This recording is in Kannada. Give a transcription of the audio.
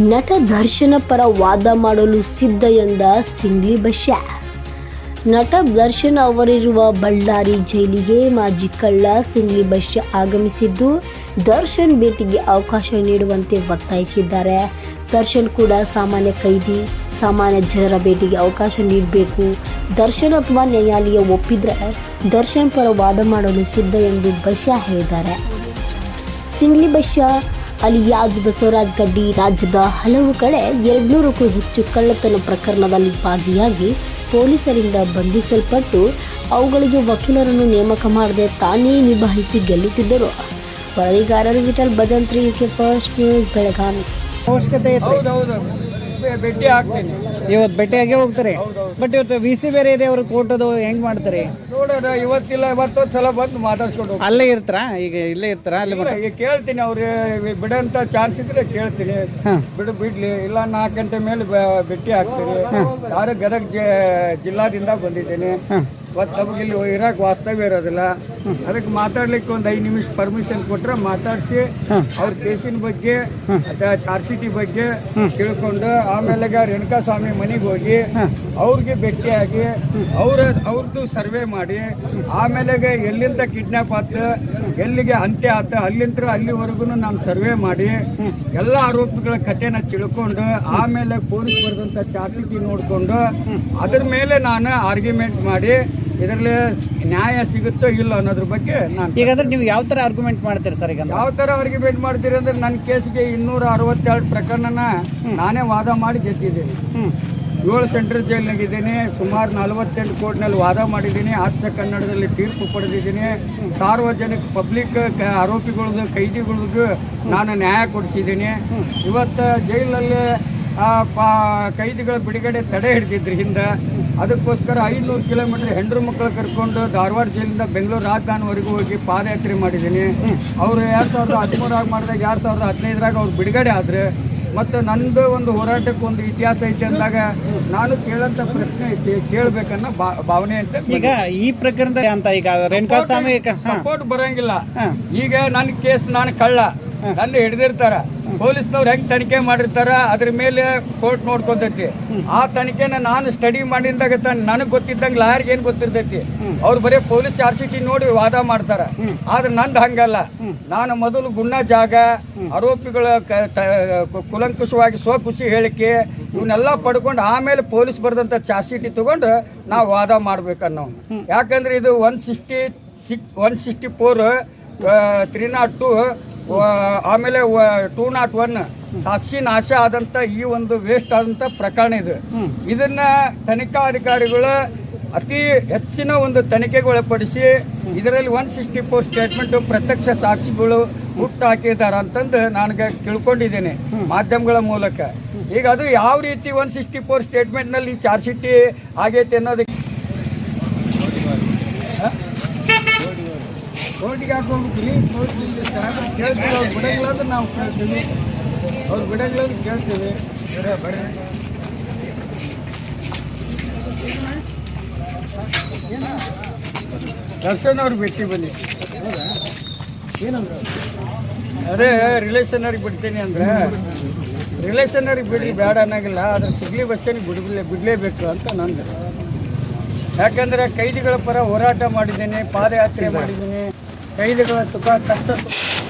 ನಟ ದರ್ಶನ ಪರ ವಾದ ಮಾಡಲು ಸಿದ್ಧ ಎಂದ ಸಿಂಗ್ಲಿ ಬಶ್ಯ. ನಟ ದರ್ಶನ್ ಅವರಿರುವ ಬಳ್ಳಾರಿ ಜೈಲಿಗೆ ಮಾಜಿ ಕಳ್ಳ ಸಿಂಗ್ಲಿ ಬಶ್ಯ ಆಗಮಿಸಿದ್ದು, ದರ್ಶನ್ ಭೇಟಿಗೆ ಅವಕಾಶ ನೀಡುವಂತೆ ಒತ್ತಾಯಿಸಿದ್ದಾರೆ. ದರ್ಶನ್ ಕೂಡ ಸಾಮಾನ್ಯ ಕೈದಿ, ಸಾಮಾನ್ಯ ಜನರ ಭೇಟಿಗೆ ಅವಕಾಶ ನೀಡಬೇಕು. ದರ್ಶನ್ ಅಥವಾ ನ್ಯಾಯಾಲಯ ಒಪ್ಪಿದ್ರೆ ದರ್ಶನ್ ಪರ ವಾದ ಮಾಡಲು ಸಿದ್ಧ ಎಂದು ಬಶ್ಯ ಹೇಳಿದ್ದಾರೆ. ಸಿಂಗ್ಲಿ ಬಶ್ಯ ಅಲಿಯಾಜ್ ಬಸವರಾಜ್ ಗಡ್ಡಿ ರಾಜ್ಯದ ಹಲವು ಕಡೆ ಎರಡ್ನೂರಕ್ಕೂ ಹೆಚ್ಚು ಕಳ್ಳತನ ಪ್ರಕರಣದಲ್ಲಿ ಭಾಗಿಯಾಗಿ ಪೊಲೀಸರಿಂದ ಬಂಧಿಸಲ್ಪಟ್ಟು ಅವುಗಳಿಗೆ ವಕೀಲರನ್ನು ನೇಮಕ ಮಾಡದೆ ತಾನೇ ನಿಭಾಯಿಸಿ ಗೆಲ್ಲುತ್ತಿದ್ದರು. ವರದಿಗಾರರು Vittal Bhajantri K first news Belagavi. ಅವಶ್ಯಕತೆ ಭೇಟಿ ಆಗ್ತೇನೆ. ಇವತ್ತು ಭೇಟಿಯಾಗೆ ಹೋಗ್ತಾರೆ. ಬಟ್ ಇವತ್ತು ವಿ ಸಿ ಬೇರೆ ಇದೆ ಅವ್ರು ಕೋರ್ಟ್ ಅದು ಹೆಂಗ್ ಮಾಡ್ತಾರೆ? ನೋಡೋಣ ಇವತ್ತಿಲ್ಲ ಇವತ್ತೊಂದು ಸಲ ಬಂದು ಮಾತಾಡ್ಸ್ಕೊಂಡು ಹೋಗ್ತೀನಿ. ಅಲ್ಲೇ ಇರ್ತಾರ? ಈಗ ಇಲ್ಲೇ ಇರ್ತಾರ? ಅಲ್ಲಿ ಈಗ ಕೇಳ್ತೀನಿ ಅವ್ರಿಗೆ ಬಿಡಂತ ಚಾನ್ಸ್ ಇದ್ರೆ ಕೇಳ್ತೀನಿ. ಹಾ. ಬಿಡು ಬಿಡ್ಲಿ. ಇಲ್ಲ ನಾಲ್ಕು ಗಂಟೆ ಮೇಲೆ ಬ- ಭೇಟಿ ಆಗ್ತೀನಿ ಯಾರು ಗದಗ ಜ- ಜಿಲ್ಲಾದಿಂದ ಬಂದಿದ್ದೇನೆ. ಹಾ. ಇವತ್ತು ನಮಗೆ ಇಲ್ಲಿ ಇರೋಕೆ ವಾಸ್ತವ್ಯ ಇರೋದಿಲ್ಲ. ಅದಕ್ಕೆ ಮಾತಾಡ್ಲಿಕ್ಕೆ ಒಂದು ಐದು ನಿಮಿಷ ಪರ್ಮಿಷನ್ ಕೊಟ್ಟರೆ ಮಾತಾಡಿಸಿ. ಅವ್ರ ಕೇಸಿನ ಬಗ್ಗೆ ಚಾರ್ಜ್ ಶೀಟಿ ಬಗ್ಗೆ ತಿಳ್ಕೊಂಡು ಆಮೇಲೆ ರೇಣುಕಾ ಸ್ವಾಮಿ ಮನೆಗೆ ಹೋಗಿ ಅವ್ರಿಗೆ ಭೇಟಿಯಾಗಿ ಅವರ ಅವ್ರದ್ದು ಸರ್ವೆ ಮಾಡಿ ಆಮೇಲೆ ಎಲ್ಲಿಂದ ಕಿಡ್ನಾಪ್ ಆತು ಎಲ್ಲಿಗೆ ಅಂತ್ಯ ಆತ ಅಲ್ಲಿಂದ ಅಲ್ಲಿವರೆಗೂ ನಾನು ಸರ್ವೆ ಮಾಡಿ ಎಲ್ಲ ಆರೋಪಿಗಳ ಕಥೆನ ತಿಳ್ಕೊಂಡು ಆಮೇಲೆ ಪೊಲೀಸ್ ಬರೆದಂಥ ಚಾರ್ಜ್ ಶೀಟಿ ನೋಡಿಕೊಂಡು ಅದ್ರ ಮೇಲೆ ನಾನು ಆರ್ಗ್ಯುಮೆಂಟ್ ಮಾಡಿ ಇದರಲ್ಲಿ ನ್ಯಾಯ ಸಿಗುತ್ತೋ ಇಲ್ಲ ಅನ್ನೋದ್ರ ಬಗ್ಗೆ ನಾನು ಈಗಂದ್ರೆ ನೀವು ಯಾವ ತರ ಆರ್ಗ್ಯುಮೆಂಟ್ ಮಾಡ್ತೀರಿ ಸರ್ ಈಗ ಯಾವ ಥರ ಆರ್ಗ್ಯುಮೆಂಟ್ ಮಾಡ್ತೀರಿ ಅಂದ್ರೆ ನನ್ನ ಕೇಸ್ಗೆ ಇನ್ನೂರ ಅರವತ್ತೆರಡು ಪ್ರಕರಣನ ನಾನೇ ವಾದ ಮಾಡಿ ಗೆದ್ದಿದ್ದೀನಿ. ಏಳು ಸೆಂಟ್ರಲ್ ಜೈಲ್ನಾಗಿದ್ದೀನಿ ಸುಮಾರು ನಲವತ್ತೆಂಟು ಕೋರ್ಟ್ನಲ್ಲಿ ವಾದ ಮಾಡಿದ್ದೀನಿ ಆಚೆ ಕನ್ನಡದಲ್ಲಿ ತೀರ್ಪು ಪಡೆದಿದ್ದೀನಿ. ಸಾರ್ವಜನಿಕ ಪಬ್ಲಿಕ್ ಆರೋಪಿಗಳದ್ದು ಕೈದಿಗಳಿಗೂ ನಾನು ನ್ಯಾಯ ಕೊಡಿಸಿದ್ದೀನಿ. ಇವತ್ತು ಜೈಲಲ್ಲಿ ಕೈದಿಗಳ ಬಿಡುಗಡೆ ತಡೆ ಹಿಡಿದಿದ್ರಿಂದ ಹಿಂದೆ. ಅದಕ್ಕೋಸ್ಕರ ಐದುನೂರು ಕಿಲೋಮೀಟರ್ ಹೆಂಡ್ರು ಮಕ್ಕಳು ಕರ್ಕೊಂಡು ಧಾರವಾಡ ಜಿಲ್ಲೆಯಿಂದ ಬೆಂಗಳೂರು ರಾಜಧಾನಿವರೆಗೂ ಹೋಗಿ ಪಾದಯಾತ್ರೆ ಮಾಡಿದ್ದೀನಿ. ಅವರು ಎರಡು ಸಾವಿರದ ಹದಿಮೂರಾಗ ಮಾಡಿದಾಗ ಎರಡು ಸಾವಿರದ ಹದಿನೈದರಾಗ ಅವ್ರು ಬಿಡುಗಡೆ ಆದರೆ ಮತ್ತು ನಂದು ಒಂದು ಹೋರಾಟಕ್ಕೆ ಒಂದು ಇತಿಹಾಸ ಐತೆ ಅಂದಾಗ ನಾನು ಕೇಳಂತ ಪ್ರಶ್ನೆ ಐತಿ ಕೇಳಬೇಕನ್ನೋ ಭಾವನೆ ಅಂತ ಈಗ ಈ ಪ್ರಕರಣದ ಅಂತ ಈಗ ರೇಣುಕಾ ಸ್ವಾಮಿ ಸಪೋರ್ಟ್ ಬರೋಂಗಿಲ್ಲ. ಈಗ ನನ್ನ ಕೇಸ್ ನಾನು ಕಳ್ಳ. ನನ್ನ ಹಿಡಿದಿರ್ತಾರ. ಪೊಲೀಸ್ನವ್ರು ಹೆಂಗ್ ತನಿಖೆ ಮಾಡಿರ್ತಾರ, ಅದ್ರ ಮೇಲೆ ಕೋರ್ಟ್ ನೋಡ್ಕೊತೈತಿ. ಆ ತನಿಖೆನ ನಾನು ಸ್ಟಡಿ ಮಾಡಿದಾಗ ನನಗೆ ಗೊತ್ತಿದ್ದಂಗೆ ಲಾಯರ್ಗೆ ಏನ್ ಗೊತ್ತಿರ್ತೈತಿ? ಅವ್ರು ಬರೀ ಪೊಲೀಸ್ ಚಾರ್ಜ್ ಶೀಟ್ ನೋಡಿ ವಾದ ಮಾಡ್ತಾರ. ಆದ್ರೆ ನಂದು ಹಂಗಲ್ಲ. ನಾನು ಮೊದಲು ಗುಣ ಜಾಗ, ಆರೋಪಿಗಳ ಕುಲಂಕುಷವಾಗಿ ಸ್ವಖುಷಿ ಹೇಳಿಕೆ ಇವನ್ನೆಲ್ಲ ಪಡ್ಕೊಂಡು ಆಮೇಲೆ ಪೊಲೀಸ್ ಬರೆದಂತ ಚಾರ್ಜ್ ಶೀಟ್ ತಗೊಂಡು ನಾವು ವಾದ ಮಾಡ್ಬೇಕನ್ನೋ ಯಾಕಂದ್ರೆ ಇದು one sixty, six, one sixty four three not two ಆಮೇಲೆ ಟೂ ನಾಟ್ ಒನ್ ಸಾಕ್ಷಿ ನಾಶ ಆದಂತ ಈ ಒಂದು ವೇಸ್ಟ್ ಆದಂತ ಪ್ರಕರಣ ಇದು. ಇದನ್ನ ತನಿಖಾಧಿಕಾರಿಗಳು ಅತಿ ಹೆಚ್ಚಿನ ಒಂದು ತನಿಖೆಗೆ ಒಳಪಡಿಸಿ ಇದರಲ್ಲಿ ಒನ್ ಸಿಕ್ಸ್ಟಿ ಫೋರ್ ಸ್ಟೇಟ್ಮೆಂಟ್ ಪ್ರತ್ಯಕ್ಷ ಸಾಕ್ಷಿಗಳು ಹುಟ್ಟು ಹಾಕಿದ್ದಾರೆ ಅಂತಂದು ನನಗೆ ತಿಳ್ಕೊಂಡಿದ್ದೀನಿ ಮಾಧ್ಯಮಗಳ ಮೂಲಕ. ಈಗ ಅದು ಯಾವ ರೀತಿ ಒನ್ ಸಿಕ್ಸ್ಟಿ ಫೋರ್ ಸ್ಟೇಟ್ಮೆಂಟ್ನಲ್ಲಿ ಚಾರ್ಜ್ ಶೀಟಿ ಆಗೈತೆ ಅನ್ನೋದಕ್ಕೆ ಕೋರ್ಟಿಗೆ ಹಾಕಿ ಕೋರ್ಟಿಗೆ ಕೇಳ್ತೀವಿ, ಅವ್ರು ಬಿಡಂಗಿಲ್ಲ ಅಂದ್ರೆ ನಾವು ಕೇಳ್ತೀವಿ. ಅವ್ರು ಬಿಡಂಗಿಲ್ಲ ಅಂದ್ರೆ ಕೇಳ್ತೀವಿ. ದರ್ಶನ್ ಅವ್ರಿಗೆ ಭೇಟಿ ಬನ್ನಿ. ಏನಂದ್ರೆ? ಅದೇ ರಿಲೇಷನ್ ಅವ್ರಿಗೆ ಬಿಡ್ತೀನಿ ಅಂದ್ರೆ ರಿಲೇಷನ್ ಅವ್ರಿಗೆ ಬಿಡಿ ಬೇಡ ಅನ್ನೋಂಗಿಲ್ಲ, ಆದ್ರೆ ಸಿಗ್ಲಿ ಬಸ್ಸನಿಗೆ ಬಿಡಲೇ ಬಿಡಲೇಬೇಕು ಅಂತ ನಂದು. ಯಾಕಂದ್ರೆ ಕೈದಿಗಳ ಪರ ಹೋರಾಟ ಮಾಡಿದ್ದೇನೆ, ಪಾದಯಾತ್ರೆ ಮಾಡಿದ್ದೀನಿ कहीं देखो तो सुखा तख्त